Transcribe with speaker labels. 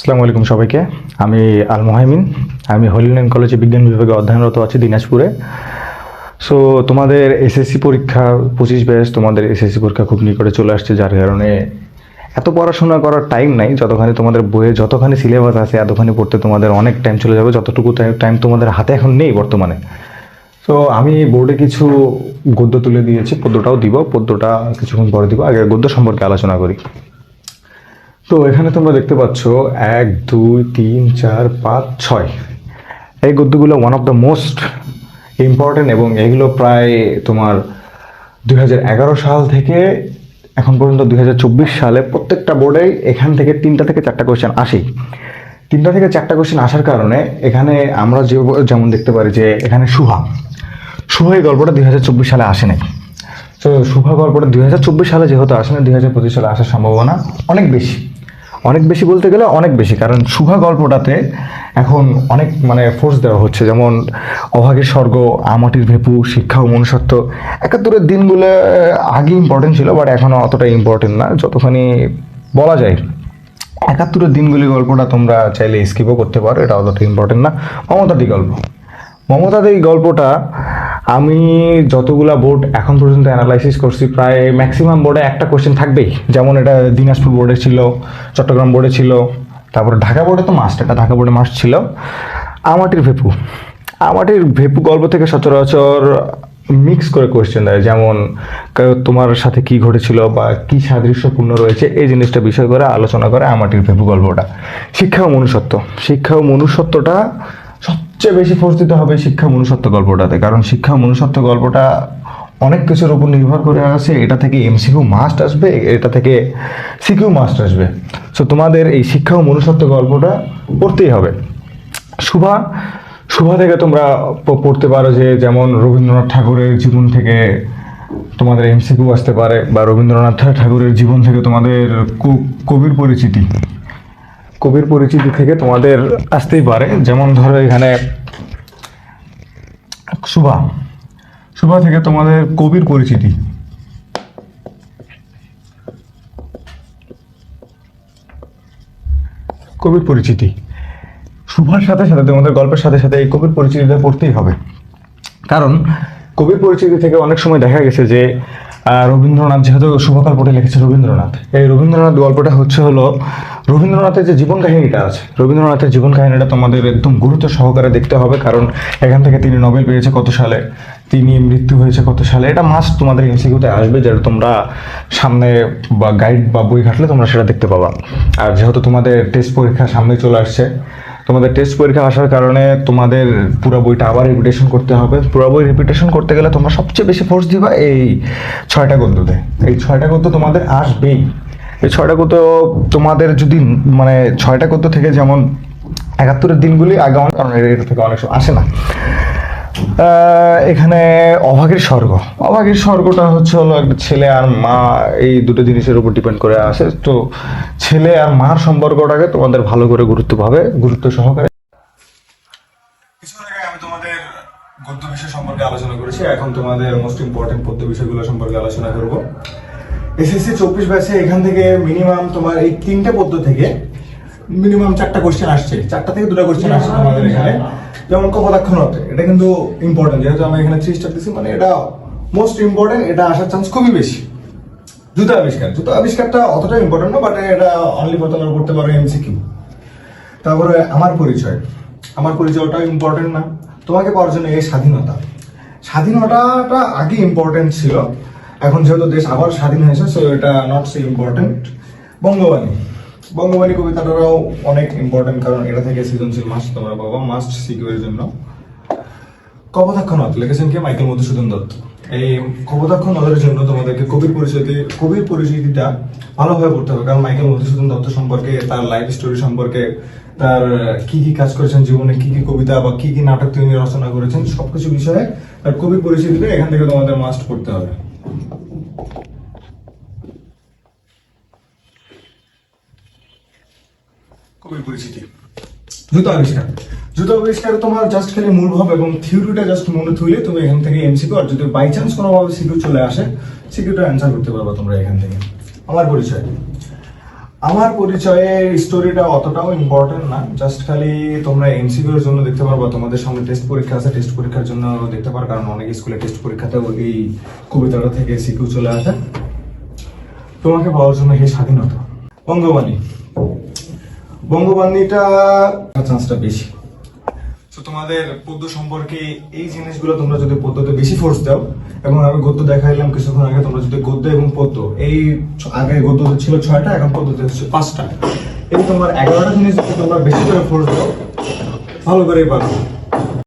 Speaker 1: আসসালামু আলাইকুম সবাইকে। আমি আল মোহাইমিন। আমি হলিলেন কলেজে বিজ্ঞান বিভাগে অধ্যয়নরত আছি দিনাজপুরে। সো তোমাদের এসএসসি পরীক্ষা, পঁচিশ ব্যাচ, তোমাদের এসএসসি পরীক্ষা খুব নিকটে চলে আসছে, যার কারণে এত পড়াশোনা করার টাইম নাই, যতখানি তোমাদের বইয়ে যতখানি সিলেবাস আছে, এতখানি পড়তে তোমাদের অনেক টাইম চলে যাবে, যতটুকু টাইম তোমাদের হাতে এখন নেই বর্তমানে। তো আমি বোর্ডে কিছু গদ্য তুলে দিয়েছি, পদ্যটাও দিব, পদ্যটা কিছুক্ষণ পরে দিব, আগে গদ্য সম্পর্কে আলোচনা করি। তো এখানে তোমরা দেখতে পাচ্ছ এক, দুই, তিন, চার, পাঁচ, ছয়। এই গদ্যগুলো one of the most important এবং এগুলো প্রায় তোমার দুই হাজার এগারো সাল থেকে এখন পর্যন্ত দুই হাজার চব্বিশ সালে প্রত্যেকটা বোর্ডে এখান থেকে তিনটা থেকে চারটা কোয়েশ্চেন আসেই তিনটা থেকে চারটা কোয়েশ্চেন আসার কারণে এখানে আমরা যে যেমন দেখতে পারি যে এখানে সুহা। সুহা এই গল্পটা দুই হাজার চব্বিশ সালে আসে নাই। তো শুভা গল্পটা দুই হাজার চব্বিশ সালে যেহেতু আসে না দুই হাজার পঁচিশ সালে আসার সম্ভাবনা অনেক বেশি। অনেক বেশি বলতে গেলে অনেক বেশি, কারণ শুভা গল্পটাতে এখন অনেক মানে ফোর্স দেওয়া হচ্ছে। যেমন, অভাগের স্বর্গ, আমাটির ভেপু, শিক্ষা ও মনুষ্যত্ব, একাত্তরের দিনগুলো আগে ইম্পর্টেন্ট ছিল বাট এখনও অতটা ইম্পর্টেন্ট না, যতখানি বলা যায়। একাত্তরের দিনগুলি গল্পটা তোমরা চাইলে স্কিপও করতে পারো, এটা অতটা ইম্পর্টেন্ট না। মমতাদি গল্প। মমতাদি গল্পটা আমি যতগুলা বোর্ড এখন পর্যন্ত অ্যানালাইসিস করছি, প্রায় ম্যাক্সিমাম বোর্ডে একটা কোশ্চেন থাকবেই। যেমন এটা দিনাজপুর বোর্ডে ছিল, চট্টগ্রাম বোর্ডে ছিল, তারপরে ঢাকা বোর্ডে তো মাস্ট এটা ঢাকা বোর্ডে মাস্ট ছিল। আমাটির ভেপু। আমাটির ভেপু গল্প থেকে সচরাচর মিক্স করে কোয়েশ্চেন দেয়, যেমন তোমার সাথে কি ঘটেছিল বা কি সাদৃশ্যপূর্ণ রয়েছে, এই জিনিসটা বিষয় করে আলোচনা করে আমাটির ভেপু গল্পটা। শিক্ষা ও মনুষ্যত্ব। শিক্ষা ও মনুষ্যত্বটা সবচেয়ে বেশি ফোর্স দিতে হবে শিক্ষা ও মনুষ্যত্ব গল্পটাতে। কারণ শিক্ষা মনুষ্যত্ব গল্পটা অনেক কিছুর উপর নির্ভর করে আছে। এটা থেকে এমসিকিউ মাস্ট আসবে, এটা থেকে সিকিউ মাস্ট আসবে। সো তোমাদের এই শিক্ষা ও মনুষ্যত্ব গল্পটা পড়তেই হবে। শুভা শুভা থেকে তোমরা পড়তে পারো যে যেমন রবীন্দ্রনাথ ঠাকুরের জীবন থেকে তোমাদের এমসিকিউ আসতে পারে বা রবীন্দ্রনাথ ঠাকুরের জীবন থেকে তোমাদের কবির পরিচিতি। কবির পরিচিতি থেকে তোমাদের আসতেই পারে। যেমন ধরো এখানে শুভা। শুভা থেকে তোমাদের কবির পরিচিতি। কবির পরিচিতি। শুভার সাথে সাথে, তোমাদের গল্পের সাথে সাথে এই কবির পরিচিতিটা পড়তেই হবে। কারণ কবির পরিচিতি থেকে অনেক সময় দেখা গেছে যে রবীন্দ্রনাথ, যেহেতু শুভকল্পটি লিখেছে রবীন্দ্রনাথ, এই রবীন্দ্রনাথ গল্পটা হচ্ছে হলো রবীন্দ্রনাথের যে জীবন কাহিনীটা আছে, রবীন্দ্রনাথের জীবন কাহিনীটা তোমাদের একদম গুরুত্ব সহকারে দেখতে হবে, কারণ এখান থেকে তিনি নোবেল পেয়েছে কত সালে, তিনি মৃত্যু হয়েছে কত সালে, এটা মাস্ট তোমাদের এমসিকিউতে আসবে, যেটা তোমরা সামনে বা গাইড বা বই ঘাটলে তোমরা সেটা দেখতে পাবা। আর যেহেতু তোমাদের টেস্ট পরীক্ষা সামনে চলে আসছে তোমাদের টেস্ট পরীক্ষা আসার কারণে তোমাদের পুরো বইটা আবার রিপিটেশন করতে হবে। পুরো বই রিপিটেশন করতে গেলে তোমরা সবচেয়ে বেশি ফোর্স দিবা এই ছয়টা গদ্যতে এই ছয়টা গদ্য তোমাদের আসবেই। এই ছয়টা গদ্য তোমাদের যদি মানে ছয়টা গদ্য থেকে যেমন একাত্তরের দিনগুলি আগে কারণ এর থেকে অনেক আসে না। এখানে অভাগের স্বর্গ। অভাগের স্বর্গটা হচ্ছে হলো একটা ছেলে আর মা, এই দুটো জিনিসের উপর ডিপেন্ড করে আসে। তো ছেলে আর মার সম্পর্কটাকে তোমাদের ভালো করে গুরুত্বভাবে, গুরুত্ব সহকারে গদ্য বিষয় সম্পর্কে আলোচনা করেছি। এখন তোমাদের মোস্ট ইম্পর্টেন্ট পদ্য বিষয়গুলো সম্পর্কে আলোচনা করব। এসএসসি চব্বিশ ব্যাচে এখান থেকে মিনিমাম তোমার এই তিনটে পদ্য থেকে মিনিমাম চারটা কোশ্চেন আসছে। চারটা থেকে দুটো কোশ্চেন আসছে আমাদের এখানে। যেমন কপদাক্ষণত এটা কিন্তু ইম্পর্টেন্ট যেহেতু আমি এখানে থ্রি স্টার দিচ্ছি মানে এটা মোস্ট ইম্পর্টেন্ট এটা আসার চান্স খুবই বেশি। জুতো আবিষ্কার, জুতো আবিষ্কারটা অতটা ইম্পর্টেন্ট না বাট এটা অনলি ফর করতে পারো এমসিকিউ তারপরে আমার পরিচয়। আমার পরিচয়টা ইম্পর্টেন্ট না। তোমাকে পাওয়ার জন্য এই স্বাধীনতা। স্বাধীনতাটা আগে ইম্পর্টেন্ট ছিল। এখন যেহেতু দেশ আবার স্বাধীন হয়েছে সো এটা not so important Bangabani. Bangabani কবিতাটাও অনেক ইম্পর্টেন্ট কারণ এটা থেকে সৃজনশীল মাস্ট তোমরা পাবা মাস্ট সিকিউর জন্য। কপোতাক্ষ নদ লিখেছেন কে? মাইকেল মধুসূদন দত্ত। এই কপোতাক্ষ নদের জন্য তোমাদেরকে কবির পরিচিতি কবির পরিচিতিটা ভালোভাবে পড়তে হবে, কারণ মাইকেল মধুসূদন দত্ত সম্পর্কে, তার লাইফ স্টোরি সম্পর্কে, তার কি কি কাজ করেছেন জীবনে, কি কি কবিতা বা কি কি নাটক তিনি রচনা করেছেন, সবকিছু বিষয়ে তার কবির পরিচিতিটা এখান থেকে তোমাদের মাস্ট পড়তে হবে। কবির পরিচিতি। জুতো আবিষ্কার। জুতো আবিষ্কার তোমার জাস্ট খালি মূল ভাব এবং থিওরিটা জাস্ট মনে থুইলে তুমি এখান থেকে এমসিকিউ আর যদি বাই চান্স কোনোভাবে সিকিউ চলে আসে সিকিউটা অ্যান্সার করতে পারবে তোমরা এখান থেকে। আমার পরিচয়।
Speaker 2: আমার পরিচয়ের স্টোরিটা অতটাও ইম্পর্টেন্ট না। জাস্ট খালি তোমরা এমসিকিউ এর জন্য দেখতে পারবা, তোমাদের সামনে টেস্ট পরীক্ষা আছে টেস্ট পরীক্ষার জন্য দেখতে পারো, কারণ অনেক স্কুলে টেস্ট পরীক্ষাতেও এই কবিতাটা থেকে সিকিউ চলে আসে। তোমাকে পাওয়ার জন্য হে স্বাধীনতা। বঙ্গবাণী বঙ্গবাণীটা চান্সটা বেশি। তো তোমাদের পদ্য সম্পর্কে এই জিনিসগুলো তোমরা যদি পদ্যতে বেশি ফোর্স দাও এবং আমি গদ্য দেখাইলাম কিছুক্ষণ আগে তোমরা যদি গদ্য এবং পদ্য এই আগে গদ্য ছিল ছয়টা এখন পদ্যতে হচ্ছে পাঁচটা। এই তোমার এগারোটা জিনিস যদি তোমরা বেশি করে ফোর্স দাও ভালো করেই পারবে।